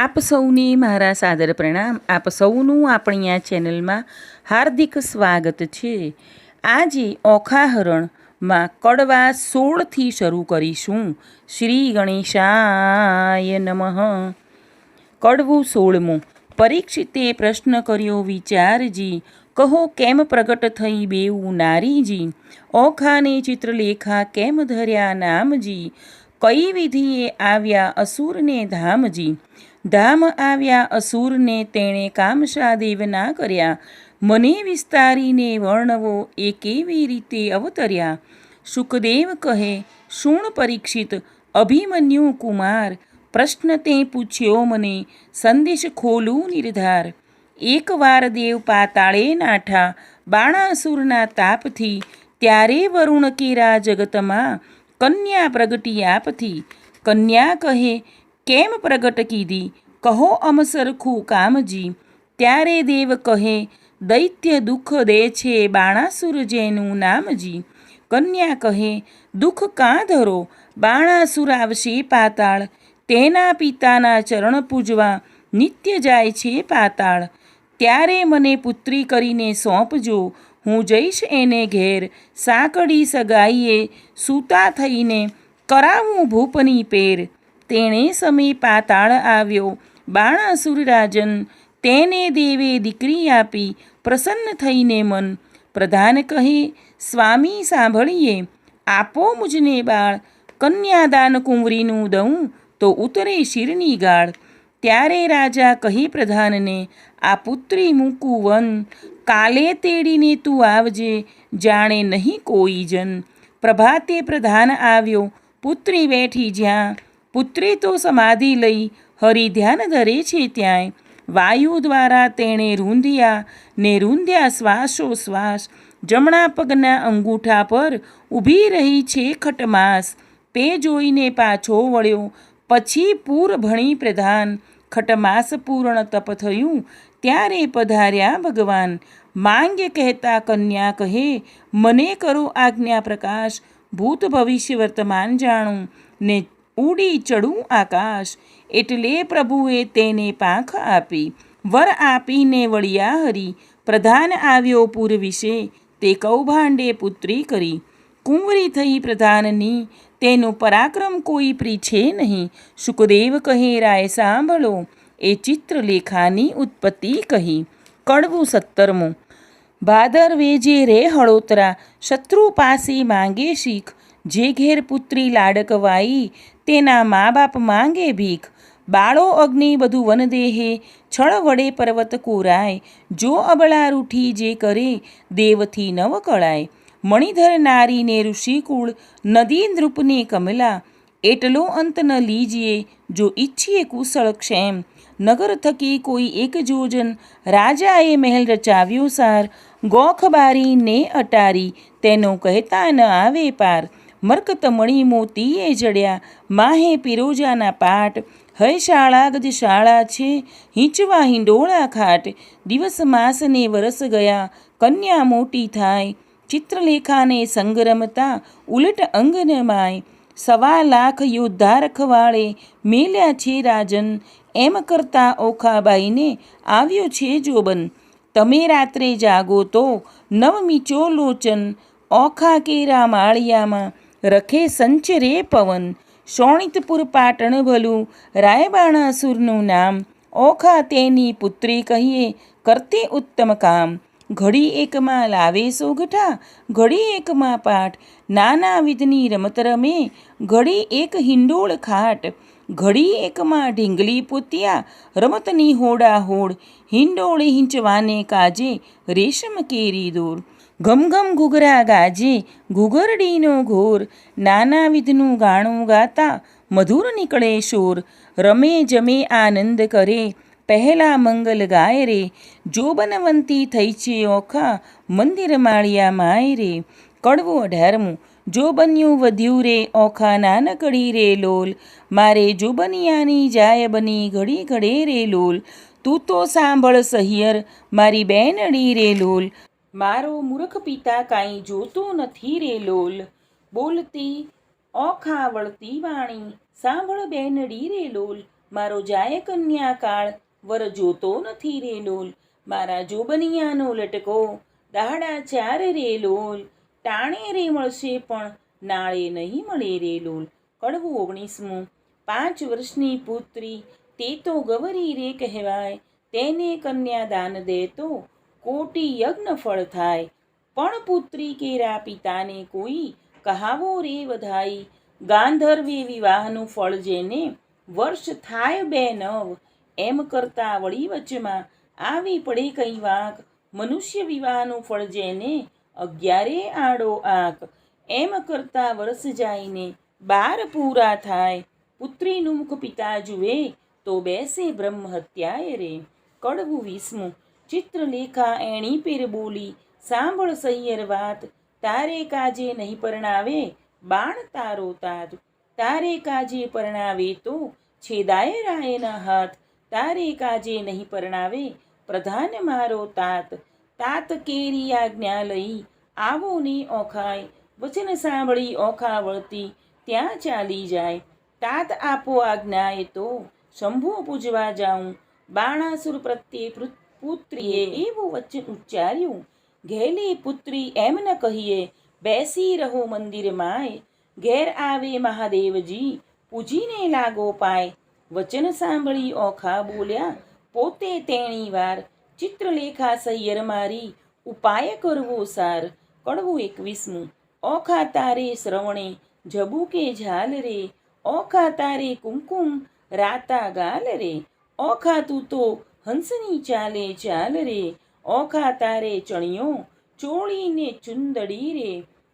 આપ સૌને મારા સાદર પ્રણામ. આપ સૌનું આપણી આ ચેનલમાં હાર્દિક સ્વાગત છે. આજે ઓખા હરણમાં કડવા સોળથી શરૂ કરીશું. શ્રી ગણેશાય નમઃ. કડવું સોળમું. પરીક્ષિતે પ્રશ્ન કર્યો વિચારજી. કહો કેમ પ્રગટ થઈ બેવું નારીજી? ઓખાને ચિત્રલેખા કેમ ધર્યા નામજી? કઈ વિધિએ આવ્યા અસુરને ધામજી? ધામ આવ્યા અસુરને તેણે કામશાદેવ ના કર્યા. મને વિસ્તારીને વર્ણવો એ કેવી રીતે અવતર્યા? સુખદેવ કહે, શૂણ પરીક્ષિત, અભિમન્યુ કુમાર. પ્રશ્ન તે પૂછ્યો મને, સંદેશ ખોલું નિર્ધાર. એકવાર દેવ પાતાળે નાઠા બાણાસુરના તાપથી, ત્યારે વરુણ કેરા જગતમાં કન્યા પ્રગટી આપથી. કન્યા કહે કેમ પ્રગટ કીધી? કહો અમસરખું કામજી ત્યારે દેવ કહે, દૈત્ય દુઃખ દે છે બાણાસુર જેનું નામજી કન્યા કહે, દુઃખ કાં ધરો? બાણાસુર આવશે પાતાળ. તેના પિતાના ચરણ પૂજવા નિત્ય જાય છે પાતાળ. ત્યારે મને પુત્રી કરીને સોંપજો. હું જઈશ એને ઘેર. સાંકડી સગાઈએ સૂતા થઈને કરાવું ભૂપની પેર. તેણે સમય પાતાળ આવ્યો બાણાસુર રાજન, તેને દેવે દીકરી આપી પ્રસન્ન થઈને મન. પ્રધાન કહે, સ્વામી સાંભળીએ, આપો મુજને બાળ. કન્યાદાન કુંવરીનું દઉં તો ઉતરે શિરની ગાળ. ત્યારે રાજા કહી પ્રધાનને, આ પુત્રી મૂકું વન. કાલે તેડીને તું આવજે, જાણે નહીં કોઈ જન. પ્રભાતે પ્રધાન આવ્યો. પુત્રી બેઠી જ્યાં પુત્રી તો સમાધિ લઈ હરિ ધ્યાન ધરે છે ત્યાંય. વાયુ દ્વારા તેણે રૂંધ્યા ને રૂંધ્યા શ્વાસોશ્વાસ જમણા પગના અંગૂઠા પર ઊભી રહી છે ખટમાસ. તે જોઈને પાછો વળ્યો. પછી પૂર ભણી પ્રધાન. ખટમાસ પૂર્ણ તપ થયું. ત્યારે પધાર્યા ભગવાન. માંગ્ય કહેતા કન્યા કહે, મને કરો આજ્ઞા પ્રકાશ. ભૂત ભવિષ્ય વર્તમાન જાણું. ને ઉડી ચડું આકાશ. એટલે પ્રભુએ તેને પાંખ આપી, વર આપીને વળિયા હરી. પ્રધાન આવ્યો પૂર વિશે, તે કૌભાંડે પુત્રી કરી. કુંવરી થઈ પ્રધાનની, તેનો પરાક્રમ કોઈ પ્રીછે નહીં. સુખદેવ કહે, રાય સાંભળો. એ ચિત્રલેખાની ઉત્પત્તિ કહી. કડવું સત્તરમું. ભાદરવે જે રે હળોતરા, શત્રુ પાસે માંગે શીખ. જે ઘેર પુત્રી લાડકવાઈ તેના મા બાપ માંગે ભીખ. બાળો અગ્નિ બધું વનદેહે છળ વડે પર્વત કોરાય. જો અબળા રૂઠી જે કરે, દેવથી નવ કળાય. મણિધર નારીને ઋષિકુળ, નદી નૃપને કમલા. એટલો અંત ન લીજીએ, જો ઈચ્છીએ કુશળ ક્ષેમ. નગર થકી કોઈ એક જોજન, રાજાએ મહેલ રચાવ્યો સાર. ગોખ બારીને અટારી, તેનો કહેતા ન આવે પાર. મરકત મણી મોતીએ જડ્યા. માહે પિરોજાના પાટ. હય શાળા ગજ શાળા છે. હિંચવા હિંડોળા ખાટ. દિવસ માસને વરસ ગયા. કન્યા મોટી થાય. ચિત્રલેખાને સંગરમતા. ઉલટ અંગનમાય સવા લાખ યોદ્ધા રખવાળે મેલ્યા છે રાજન. એમ કરતા ઓખાબાઈને આવ્યો છે જોબન. તમે રાત્રે જાગો તો. નવમીચો લોચન ઓખા કેરા માળિયામાં. રખે સંચરે પવન. શોણિતપુર પાટણ ભલું. રાયબાણાસુરનું નામ. ઓખા તેની પુત્રી કહીએ, કરતે ઉત્તમ કામ. ઘડી એકમાં લાવે સોગઠા, ઘડી એકમાં પાઠ. નાના વિધની રમત રમે, ઘડી એક હિંડોળ ખાટ. ઘડી એકમાં ઢીંગલી પોતિયા, રમતની હોડા હોડ હિંડોળે હિંચવાને કાજે, રેશમ કેરી દોર. ઘમઘમ ઘૂઘરા ગાજે, ઘૂઘરડીનો ઘોર નાના વિધનું ગાણું ગાતા મધુર નીકળે શોર. રમે જમે આનંદ કરે, પહેલા મંગલ ગાય રે. જોબનવંતી થઈ છે ઓખા, મંદિર માળિયા માય રે. કડવો અઢારમું જો બન્યું વધ્યું રે ઓખા નાનકડી રે લોલ. મારે જોબનિયાની જાય બની ઘડી ઘડે રે લોલ. તું તો સાંભળ સહિયર, મારી બેનડી રે લોલ. મારો મૂર્ખ પિતા કાંઈ જોતો નથી રે લોલ. બોલતી ઓખા વળતી વાણી. સાંભળ બેનડી રે લોલ. મારો જાય કન્યા કાળ વર જોતો નથી રે લોલ. મારા જોબનિયાનો લટકો. દાડા ચાર રે લોલ. ટાણે રે મળશે પણ નાળે નહીં મળે રે લોલ. કડવું ઓગણીસમું. પાંચ વર્ષની પુત્રી. તે તો ગવરી રે કહેવાય. તેને કન્યા દાન દે તો કોટી યજ્ઞ ફળ થાય. પણ પુત્રી કેરા પિતાને કોઈ કહાવો રે વધાઈ. ગાંધર્વે વિવાહનું ફળ જેને વર્ષ થાય બે નવ, એમ કરતા વળી વચમાં આવી પડે કઈ વાંક મનુષ્ય વિવાહનું ફળ જેને અગિયારે આડો આંક, એમ કરતા વર્ષ જાઈને બાર પૂરા થાય. પુત્રીનું મુખ પિતા જુએ તો બેસે બ્રહ્મ હત્યાએ રે. કડવું વીસમું ચિત્રલેખા એણી પેર બોલી, સાંભળ સૈયર વાત, તારે કાજે નહીં પરણાવે? બાણ તારો તાજ. તારે કાજે પરણાવે તો છેદાય રાયના હાથ. તારે કાજે નહીં પરણાવે? પ્રધાન મારો તાત. તાત કેરી આજ્ઞા લઈ, આવો ને ઓખાય. વચન સાંભળી ઓખા વળતી, ત્યાં ચાલી જાય. તાત આપો આજ્ઞાએ તો, શંભુ પૂજવા જાઉં. બાણાસુર પ્રત્યે પૃ- પુત્રીએ એવું વચન ઉચ્ચાર્યું, ઘેલી પુત્રી એમ ન કહીએ, બેસી રહો મંદિર માય, ઘેર આવે મહાદેવજી, પૂજીને લાગો પાય. વચન સાંભળી ઓખા બોલ્યા, પોતે તેણી વાર ચિત્રલેખા સૈયર મારી, ઉપાય કરવો સાર કડવું એકવીસમું. ઓખા તારે શ્રવણે જબુકે ઝાલ રે, ઓખા તારે કુમકુમ રાતા ગાલ રે, ઓખા તું તો હંસની ચાલે ચાલ રે, ઓખા તારે ચણિયો, ચોળીને ચુંદડી રે.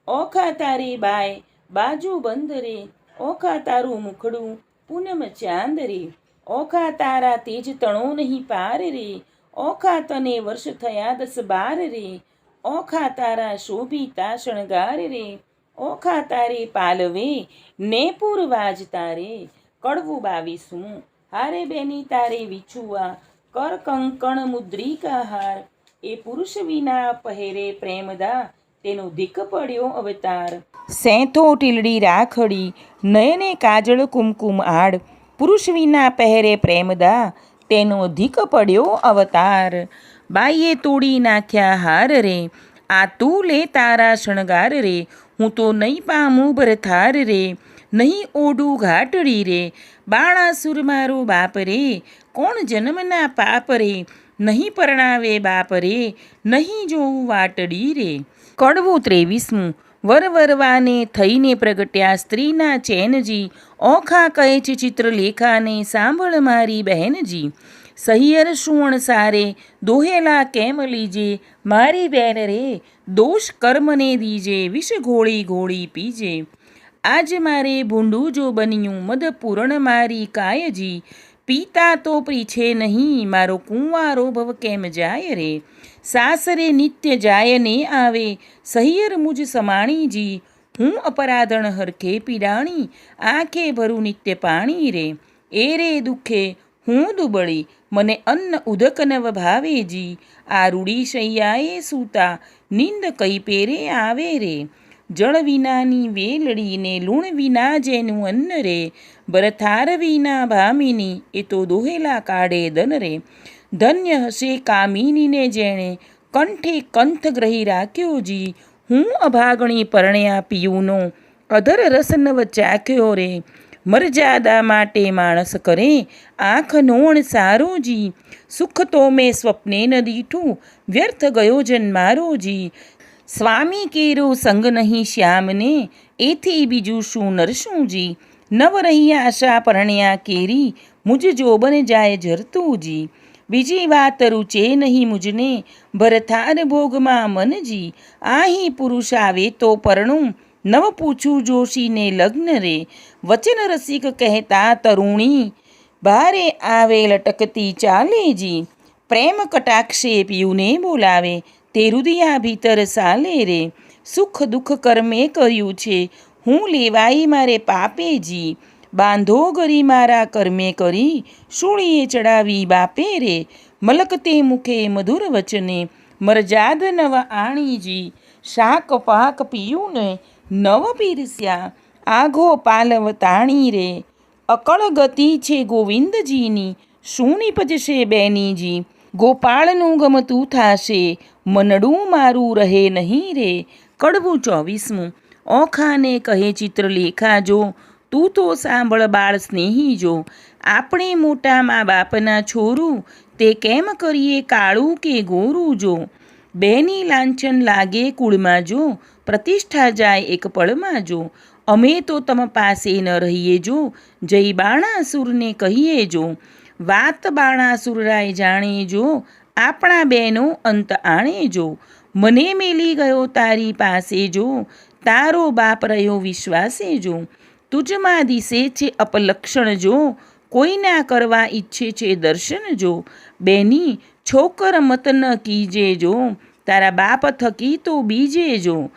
ઓખા તારે બાય, બાજુ બંધ રે. ઓખા તારું મુખડું પૂનમ ચાંદ રે. ઓખા તારા તેજ તણો નહીં પાર રે. ઓખા તને વર્ષ થયા દસ બાર રે. ઓખા તારા શોભિતા શણગાર રે. ઓખા તારે પાલવે ને પૂરવાજ તારે કડવું બાવીસમું હારે બેની તારે વિછુઆ કર કંકણ મુદ્રિકા હાર એ પુરુષ વિના પહેરે પ્રેમદા. તેનો ધીક પડ્યો અવતાર. સેંથો ટીલડી રાખડી, નયને કાજળ કુમકુમ આડ. પુરુષ વિના પહેરે પ્રેમદા. તેનો ધીક પડ્યો અવતાર. બાઈએ તોડી નાખ્યા હાર રે. આ તું લે તારા શણગાર રે. હું તો નહીં પામું ભરથાર રે. નહીં ઓઢું ઘાટડી રે. બાણાસુર મારો બાપ રે. કોણ જન્મના પાપ રે નહીં પરણાવે બાપ રે નહીં જોવું વાટડી રે. કડવું ત્રેવીસમું. વરવરવાને થઈને પ્રગટ્યા સ્ત્રીના ચેનજી. ઓખા કહે છે ચિત્રલેખાને, સાંભળ મારી બહેનજી. સહિયર સુવણ સારે, દોહેલા કેમ લીજે? મારી બેન રે, દોષ કર્મને દીજે, વિષ ઘોળી ઘોળી પીજે. આજ મારે ભૂંડું જો બન્યું મદ પૂરણ મારી કાયજી. પીતા તો પ્રીછે નહીં, મારો કુંવારો ભવ કેમ જાય રે? સાસરે નિત્ય જાય ને આવે, સહિયર મુજ સમાણીજી, હું અપરાધણ હરખે પીડાણી, આંખે ભરું નિત્ય પાણી રે. એ રે દુઃખે હું દુબળી, મને અન્ન ઉદક નવ ભાવેજી, આ રૂડી શૈયાએ સૂતા, નિંદ કઈ પેરે આવે રે? જળ વિનાની વેલડીને લૂણ વિના જેનું અન્ન રે, બરથાર વિના ભામિની એ તો દોહેલા કાઢે દન રે. ધન્ય હશે કામિનીને જેણે કંઠે કંથ ગ્રહી રાખ્યો જી, હું અભાગણી પરણ્યા પિયુનો, અધર રસ નવ ચાખ્યો રે. મરજાદા માટે માણસ કરે, આંખ નોણ સારો જી, સુખ તો મેં સ્વપ્ને ન દીઠું, વ્યર્થ ગયો જન મારો જી. સ્વામી કેરો સંગ નહીં શ્યામને, એથી બીજું શું નરશુંજી નવ રહી આશા પરણ્યા કેરી મુજ જોબન જાય જરતુંજી. બીજી વાત રૂચે નહીં મુજને, ભરથાર ભોગમાં મનજી. આહી પુરુષ આવે તો પરણું, નવ પૂછું જોશીને લગ્ન રે. વચન રસિક કહેતા તરુણી બારે આવે લટકતી ચાલેજી. પ્રેમ કટાક્ષે પીયુને બોલાવે. તે હૃદયા ભીતર સાલે રે. સુખ દુઃખ કર્મે કર્યું છે. હું લેવાઈ મારે પાપેજી બાંધો ગરી મારા કર્મે કરી. શૂળીએ ચડાવી બાપે રે. મલકતે મુખે મધુર વચને. મરજાદ નવ આણીજી શાક પાક પીયું ને નવ પીરસ્યા. આઘો પાલવ તાણી રે. અકળ ગતિ છે ગોવિંદજીની. શું નીપજશે બેનીજી? ગોપાળનું ગમતું થાશે. મનડું મારું રહે નહીં રે. કડવું ચોવીસમું. ઓખાને કહે ચિત્રલેખા જો. તું તો સાંભળ બાળ સ્નેહી જો. આપણે મોટા મા બાપના છોરું. તે કેમ કરીએ કાળું કે ગોરું જો? બેની લાંછન લાગે કુળમાં જો. પ્રતિષ્ઠા જાય એક પળમાં જો. અમે તો તમ પાસે ન રહીએ જો. જય બાણાસુરને કહીએ જો. વાત બાણાસુરરાય જાણે જો આપણા બેનો અંત આણે જો મને મેલી ગયો તારી પાસે જો તારો બાપ રહ્યો વિશ્વાસે જો તુજમાં દિશે છે અપલક્ષણ જો કોઈના કરવા ઈચ્છે છે દર્શન જો બેની, છોકર મત ન કીજે જો તારા બાપ થકી તો બીજે જો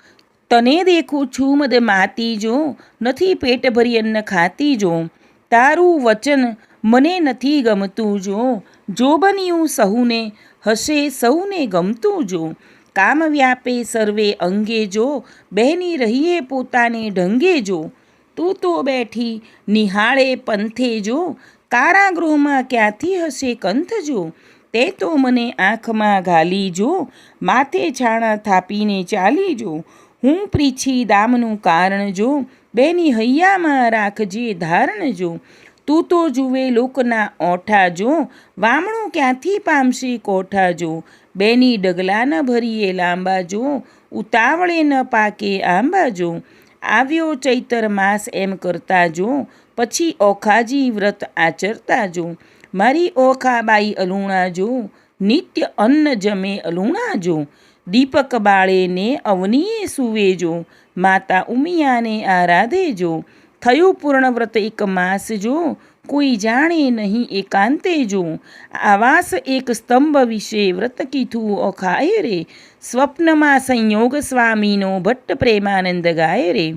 તને દેખું છું મદ માતી જો નથી પેટ ભરી અન્ન ખાતી જો તારું વચન મને નથી ગમતું જો. જો બન્યું સહુને હશે સૌને ગમતું જો. કામ વ્યાપે સર્વે અંગે જો. બહેની રહીએ પોતાને ઢંગે જો. તું તો બેઠી નિહાળે પંથે જો. કારાગૃહમાં ક્યાંથી હશે કંથ જો? તે તો મને આંખમાં ઘાલી જો. માથે છાણા થાપીને ચાલી જો. હું પ્રીછી દામનું કારણ જો, બેની હૈયામાં રાખજે ધારણ જો. તું તો જુએ લોકના ઓઠા જો, વામણું ક્યાંથી પામશે કોઠા જો. બેની ડગલા ન ભરીએ લાંબા જો, ઉતાવળે ન પાકે આંબા જો. આવ્યો ચૈતર માસ એમ કરતા જો, પછી ઓખાજી વ્રત આચરતા જો. મારી ઓખાબાઈ અલુણા જો, નિત્ય અન્ન જમે અલુણા જો. દીપક બાળેને અવનીએ સુવેજો, માતા ઉમિયાને આરાધે જો થયું પૂર્ણ વ્રત એક માસ જો કોઈ જાણે નહીં એકાંતે જો આવાસ એક સ્તંભ વિશે વ્રત કીધું અખાય રે. સ્વપ્નમાં સંયોગ સ્વામીનો ભટ્ટ પ્રેમાનંદ ગાય રે.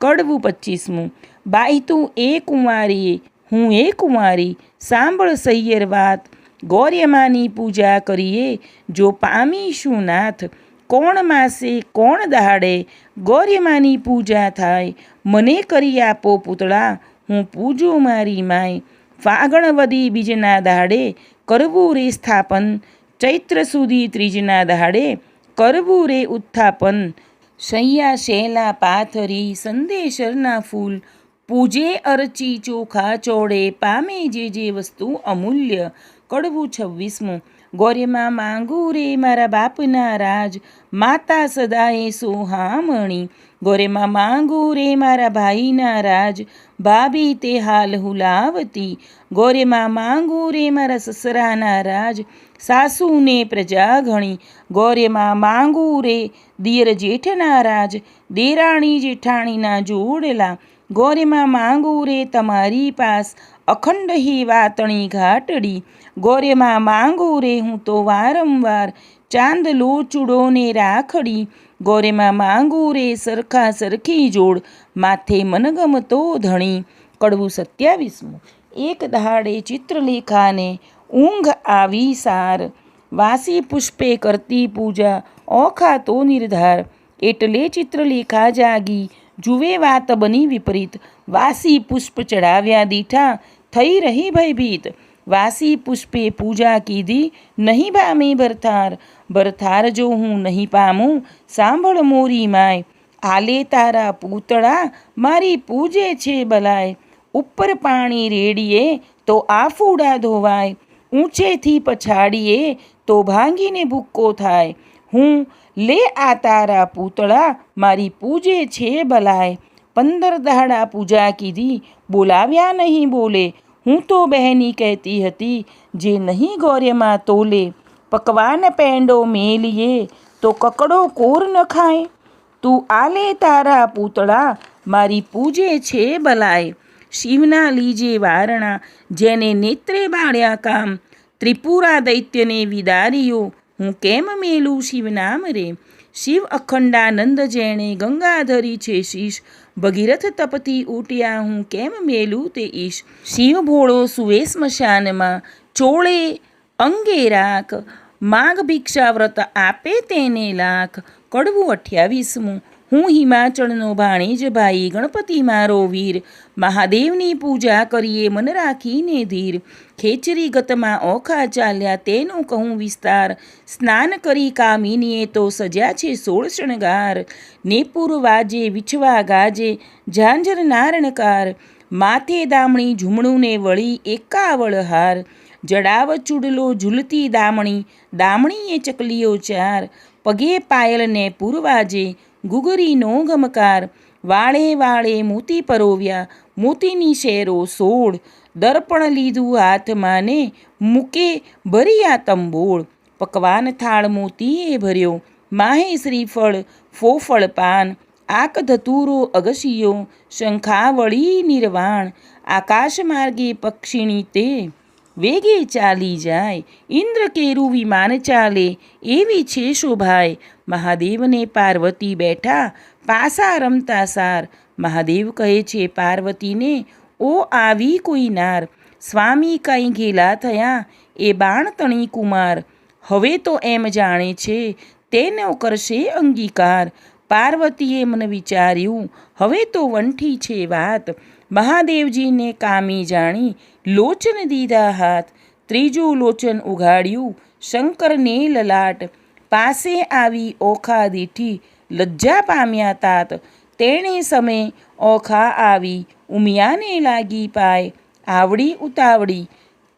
કડવું પચીસમું બાઈ તું એ કુંવારી હું એ કુંવારી. સાંભળ સૈયર વાત. ગૌર્યમાની પૂજા કરીએ. જો પામીશું નાથ કોણ માસે કોણ દહાડે ગૌર્યમાની પૂજા થાય. મને કરી આપો પૂતળા, હું પૂજું મારી માય. ફાગણ વદી બીજના દહાડે, કરવું રે સ્થાપન. ચૈત્ર સુધી ત્રીજના દહાડે, કરવું રે ઉત્થાપન. શૈયા શેલા પાથરી, સંદેશરના ફૂલ. પૂજે અરચી ચોખા ચોડે પામે જે જે વસ્તુ અમૂલ્ય. કડવું છવ્વીસમું ગોરેમાં માંગુ રે મારા બાપના રાજ, માતા સદાએ સોહામણી. ગોરેમાં માંગુ રે મારા ભાઈના રાજ, ભાભી તે હાલ હુલાવતી. ગોરેમાં માંગુ રે મારા સસરાના રાજ, સાસુને પ્રજા ઘણી ગોરેમાં માંગુ રે દિયર જેઠના રાજ, દેરાણી જેઠાણીના જોડેલા. ગોરેમાં માંગુ રે તમારી પાસ અખંડ હી વાતણી ઘાટડી. ગૌર્યમાં માંગો રે હું તો વારંવાર ચાંદ લોચુડો ને રાખડી. ગોરેમાં માંગો રે સરખા સરખી જોડ, માથે મનગમતો ધણી. કડવું સત્યાવીસમું. એક દહાડે ચિત્રલેખાને ઊંઘ આવી સાર. વાસી પુષ્પે કરતી પૂજા ઓખાતો નિર્ધાર. એટલે ચિત્રલેખા જાગી, જુએ વાત બની વિપરીત. વાસી પુષ્પ ચડાવ્યા દીઠા, થઈ રહી ભયભીત. વાસી પુષ્પે પૂજા કીધી, નહીં પામી ભરથાર ભરથાર જો હું નહીં પામું, સાંભળ મોરી માય, આલે તારા પૂતળા, મારી પૂજે છે બલાય, ઉપર પાણી રેડીએ તો આફુડા ધોવાય, ઊંચેથી પછાડીએ તો ભાંગીને ભૂક્કો થાય, હું લે આ તારા પૂતળા, મારી પૂજે છે બલાય. પંદર દહાડા પૂજા કીધી, બોલાવ્યા નહીં બોલે હું તો બહેની કહેતી હતી, જે નહીં ગૌર્યમાં તોલે, પકવાન પેંડો મેલીએ, તો કકડો કોર ન ખાય. તું આલે તારા પૂતળા, મારી પૂજે છે બલાય. શિવના લીજે વારણા, જેને નેત્રે બાળ્યા કામ. ત્રિપુરા દૈત્યને વિદાર્યો હું કેમ મેલું શિવનામ રે? શિવ અખંડાનંદ જેણે ગંગાધરી છે શીશ. ભગીરથ તપથી ઉટ્યા હું કેમ મેલું તે ઈશ? શિવ ભોળો સુવે સ્મશાનમાં ચોળે અંગે રાખ. માગ ભિક્ષા વ્રત આપે તેને લાખ. કડવું અઠ્યાવીસમું હું હિમાચળનો ભાણેજ ભાઈ ગણપતિ મારો વીર મહાદેવની પૂજા કરીએ મન રાખીને ધીર. ખેચરી ગતમાં ઓખા ચાલ્યા તેનું કહું વિસ્તાર. સ્નાન કરી કામિનીએ તો સજ્યા છે સોળ શણગાર. નેપુર વાજે, વિછવા ગાજે, ઝાંઝર નારણકાર. માથે દામણી ઝૂમણુંને વળી એકાવળ હાર. જડાવ ચૂડલો ઝૂલતી દામણી, દામણીએ ચકલીઓ ચાર. પગે પાયલ ને પૂરવાજે ગુગરીનો ગમકાર. વાળે વાળે મોતી પરોવ્યા. મોતીની શેરો સોળ. દર્પણ લીધું હાથમાં ને મૂકે ભર્યા તંબોળ. પકવાન થાળ મોતીએ ભર્યો. માહે શ્રીફળ, ફોફળ પાન. આક ધતુરો અગશિયો. શંખાવળી નિર્વાણ. આકાશ માર્ગે પક્ષીણી તે વેગે ચાલી જાય. ઇન્દ્ર કેરું વિમાન ચાલે. એવી છે શોભાય મહાદેવને પાર્વતી બેઠા. પાસા રમતા સાર. મહાદેવ કહે છે, પાર્વતીને, ઓ આવી કોઈ નાર. સ્વામી કંઈ ઘેલા થયા. એ બાણ તણી કુમાર. હવે તો એમ જાણે છે, તેનો કરશે અંગીકાર. પાર્વતીએ મને વિચાર્યું, હવે તો વંઠી છે વાત. મહાદેવજીને કામી જાણી લોચન દીધા હાથ. ત્રીજું લોચન ઉઘાડ્યું. શંકરને લલાટ. પાસે આવી ઓખા દીઠી લજ્જા પામ્યા તાત. તેણે સમય ઓખા આવી ઉમિયાને લાગી પાય. આવડી ઉતાવળી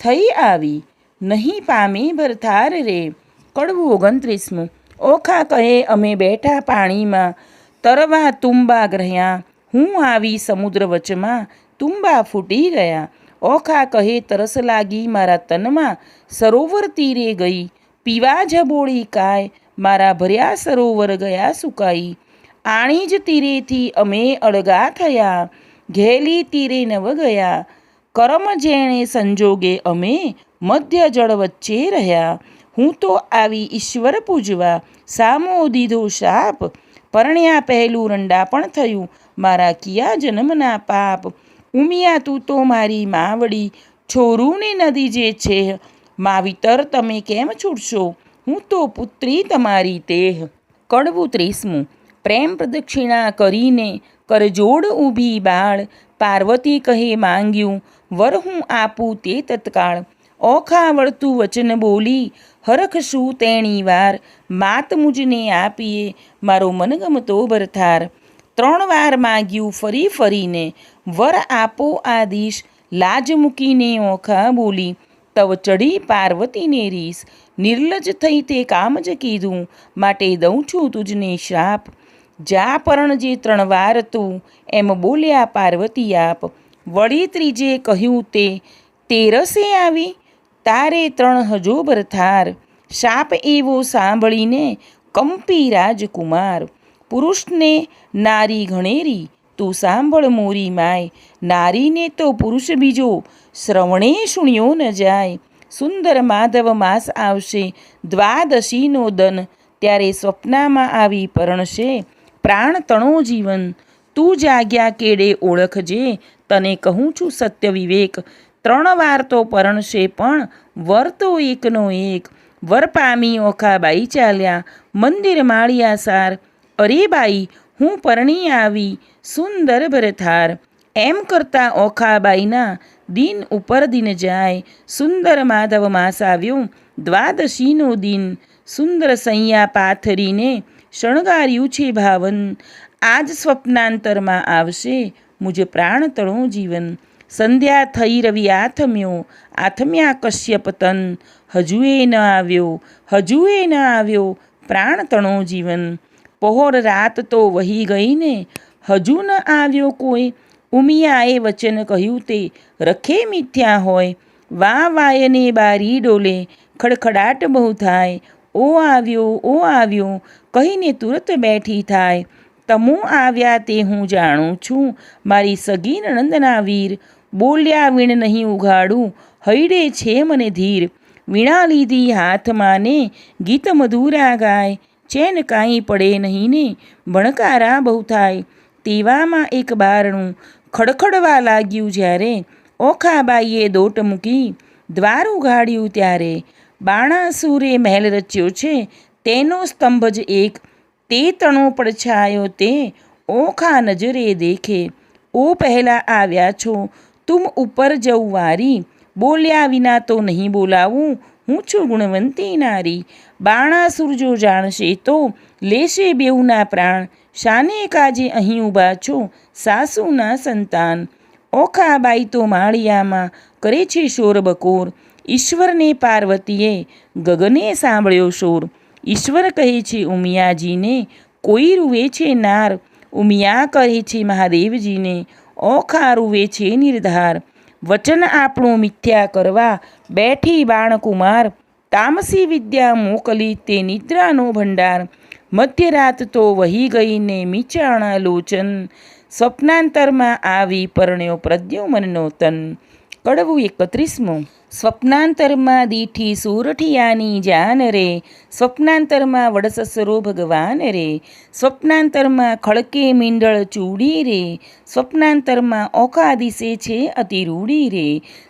થઈ આવી. નહીં પામે ભરથાર રે. કડવું ઓગણત્રીસમું. ઓખા કહે, અમે બેઠા પાણીમાં. તરવા તુંબા ગ્રહ્યા. હું આવી સમુદ્ર વચમાં તુંબા ફૂટી ગયા. ઓખા કહે, તરસ લાગી મારા તનમાં સરોવર તીરે ગઈ. પીવા જબોળી કાય, મારા ભર્યા સરોવર ગયા સુકાઈ. આણી જ તીરેથી અમે અળગા થયા. ઘેલી તીરે નવ ગયા. કરમ જેણે સંજોગે અમે મધ્ય જળ વચ્ચે રહ્યા. હું તો આવી ઈશ્વર પૂજવા સામો દીધો શાપ. પરણ્યા પહેલું રંડા પણ થયું. મારા કિયા જન્મના પાપ. ઉમિયા તું તો મારી માવડી છોરુની નદી જે છે માવિતર તમે કેમ છૂટશો? હું તો પુત્રી તમારી તેહ. કડવું ત્રીસમું. પ્રેમ પ્રદક્ષિણા કરીને કરજોડ ઊભી બાળ. પાર્વતી કહે માંગ્યું, વર હું આપું તે તત્કાળ. ઓખા વળતું વચન બોલી હરખશું તેણી વાર? માત મુજને આપીએ. મારો મનગમતો ભરથાર ત્રણ વાર માગ્યું, ફરી ફરીને, વર આપો આદિશ. લાજ મૂકીને ઓખા બોલી, તવ ચડી પાર્વતીને રીસ. નિર્લજ થઈ તે કામ જ કીધું. માટે દઉં છું તુજને શ્રાપ. જા પરણ જે ત્રણ વાર તું. એમ બોલ્યા પાર્વતી આપ. વળી ત્રીજે કહ્યું તે તેરસે આવી? તારે ત્રણ હજોબર થાર. શાપ એવો સાંભળીને કંપી રાજકુમાર. પુરુષને નારી ઘણેરી તું સાંભળ મોરી માય. નારીને તો પુરુષ બીજો, શ્રવણે સુણ્યો ન જાય. સુંદર માધવ માસ આવશે, દ્વાદશીનો દન. ત્યારે સ્વપ્નામાં આવી પરણશે, પ્રાણ તણો જીવન. તું જાગ્યા કેડે ઓળખજે, તને કહું છું સત્ય વિવેક. ત્રણ વાર તો પરણશે પણ, વર તો એકનો એક. વર પામી ઓખાબાઈ ચાલ્યા, મંદિર માળિયા સાર. અરે બાઈ, હું પરણી આવી, સુંદર ભરથાર. એમ કરતાં ઓખાબાઈના દિન ઉપર દિન જાય. સુંદર માધવ માસ આવ્યો, દ્વાદશીનો દિન. સુંદર સૈયા પાથરીને શણગાર્યું છે ભાવન. આજ સ્વપ્નાંતરમાં આવશે મુજે પ્રાણ તણો જીવન. સંધ્યા થઈ રવિ આથમ્યો, આથમ્યા કશ્યપ તન. હજુએ ન આવ્યો, હજુએ ન આવ્યો પ્રાણ તણો જીવન. પહોર રાત તો વહી ગઈ ને. હજુ ન આવ્યો કોઈ. ઉમિયાએ વચન કહ્યું તે, રખે મિથ્યા હોય. વા વાયને બારી ડોલે. ખડખડાટ બહુ થાય. ઓ આવ્યો ઓ આવ્યો. કહીને તુરત બેઠી થાય. તમો આવ્યા તે હું જાણું છું. મારી સગી નણંદના વીર. બોલ્યા વીણ નહીં ઉઘાડું. હૈડે છે મને ધીર. વીણા લીધી હાથમાં ને ગીત મધુરા ગાય. ચેન કાંઈ પડે નહીં ને ભણકારા બહુ થાય. તેવામાં એક બારણું ખડખડવા લાગ્યું જ્યારે ઓખાબાઈએ દોટ મૂકી દ્વાર ઉઘાડ્યું ત્યારે બાણાસુરે મહેલ રચ્યો છે, તેનો સ્તંભ જ એક. તે તણો પડછાયો તે ઓખા નજરે દેખે. ઓ પહેલાં આવ્યા છો, તુમ ઉપર જવું વારી. બોલ્યા વિના તો નહીં બોલાવું. હું છું ગુણવંતી નારી. બાણાસુર જો જાણશે તો લેશે બેઉના પ્રાણ. શાને કાજે અહીં ઊભા છો? સાસુના સંતાન. ઓખા બાઈ તો માળિયામાં કરે છે શોર બકોર. ઈશ્વરને પાર્વતીએ ગગને સાંભળ્યો શોર. ઈશ્વર કહે છે, ઉમિયાજીને કોઈ રૂવે છે નાર? ઉમિયા કહે છે, મહાદેવજીને. ઓખા રૂવે છે નિર્ધાર. વચન આપણું મિથ્યા કરવા બેઠી બાણકુમાર તામસી વિદ્યા મોકલી તે નિદ્રાનો ભંડાર. મધ્યરાત તો વહી ગઈને મીચાણા લોચન. સ્વપ્નાંતરમાં આવી પરણ્યો પ્રદ્યુમનનો તન. કડવું એકત્રીસમું. સ્વપ્નાંતરમાં દીઠી સુરઠિયાની જાન રે, સ્વપ્નાંતરમાં વડસસરો ભગવાન રે, સ્વપ્નાંતરમાં ખડકે મીંડળ ચૂડી રે, સ્વપ્નાંતરમાં ઓખા દિશે છે અતિરૂડી રે,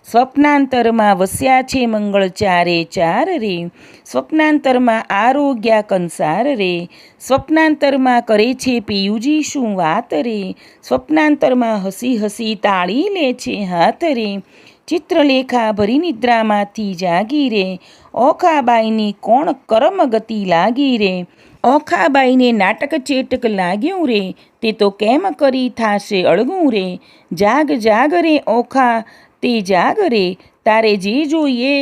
સ્વપ્નાંતરમાં વસ્યા છે મંગળ ચારે ચાર રે, સ્વપ્નાંતરમાં આરોગ્યા કંસાર રે, સ્વપ્નાંતરમાં કરે છે પિયુજી શું વાત રે, સ્વપ્નાંતરમાં હસી હસી તાળી લે છે હાથ રે ચિત્રલેખા ભરી નિદ્રામાંથી જાગી રે ઓખાબાઈની કોણ કરમ ગતિ લાગી રે ઓખાબાઈને નાટક ચેટક લાગ્યું રે તે તો કેમ કરી થાશે અળગું રે જાગ જાગ રે ઓખા તે જાગ રે તારે જે જોઈએ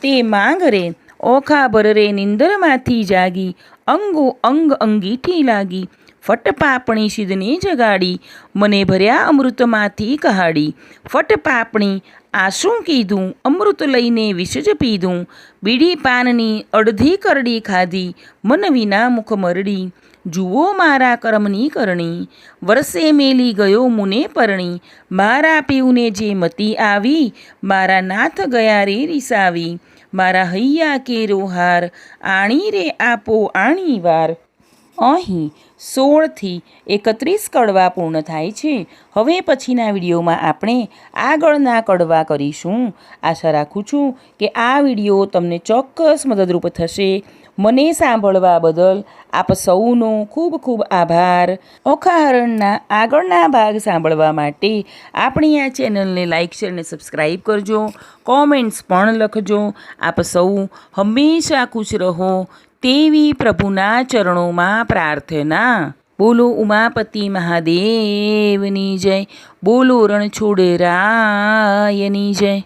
તે માંગ રે ઓખા ભરરે નિંદરમાંથી જાગી અંગો અંગ અંગીઠી લાગી ફટ પાપણી સિદ્ધને જગાડી મને ભર્યા અમૃતમાંથી કહાડી ફટ પાપણી આ શું કીધું અમૃત લઈને વિષજ પીધું. બીડી પાનની અડધી કરડી ખાધી, મન વિના મુખ મરડી. જુઓ મારા કર્મની કરણી. વરસે મેલી ગયો મુને પરણી. મારા પીવને જે મતી આવી, મારા નાથ ગયા રે રીસાવી. મારા હૈયા કેરો હાર, આણી રે આપો આણી વાર. અહીં સોળથી એકત્રીસ કડવા પૂર્ણ થાય છે. હવે પછીના વિડીયોમાં આપણે આગળના કડવા કરીશું. આશા રાખું છું કે આ વીડિયો તમને ચોક્કસ મદદરૂપ થશે. મને સાંભળવા બદલ આપ સૌનો ખૂબ ખૂબ આભાર. ઓખાહરણના આગળના ભાગ સાંભળવા માટે આપણી આ ચેનલને લાઇક શેર અને સબસ્ક્રાઈબ કરજો. કોમેન્ટ્સ પણ લખજો. આપ સૌ હંમેશા ખુશ રહો. તેવી પ્રભુના ચરણોમાં પ્રાર્થના. બોલો ઉમાપતિ મહાદેવની જય. બોલો રણછોડરાયની જય.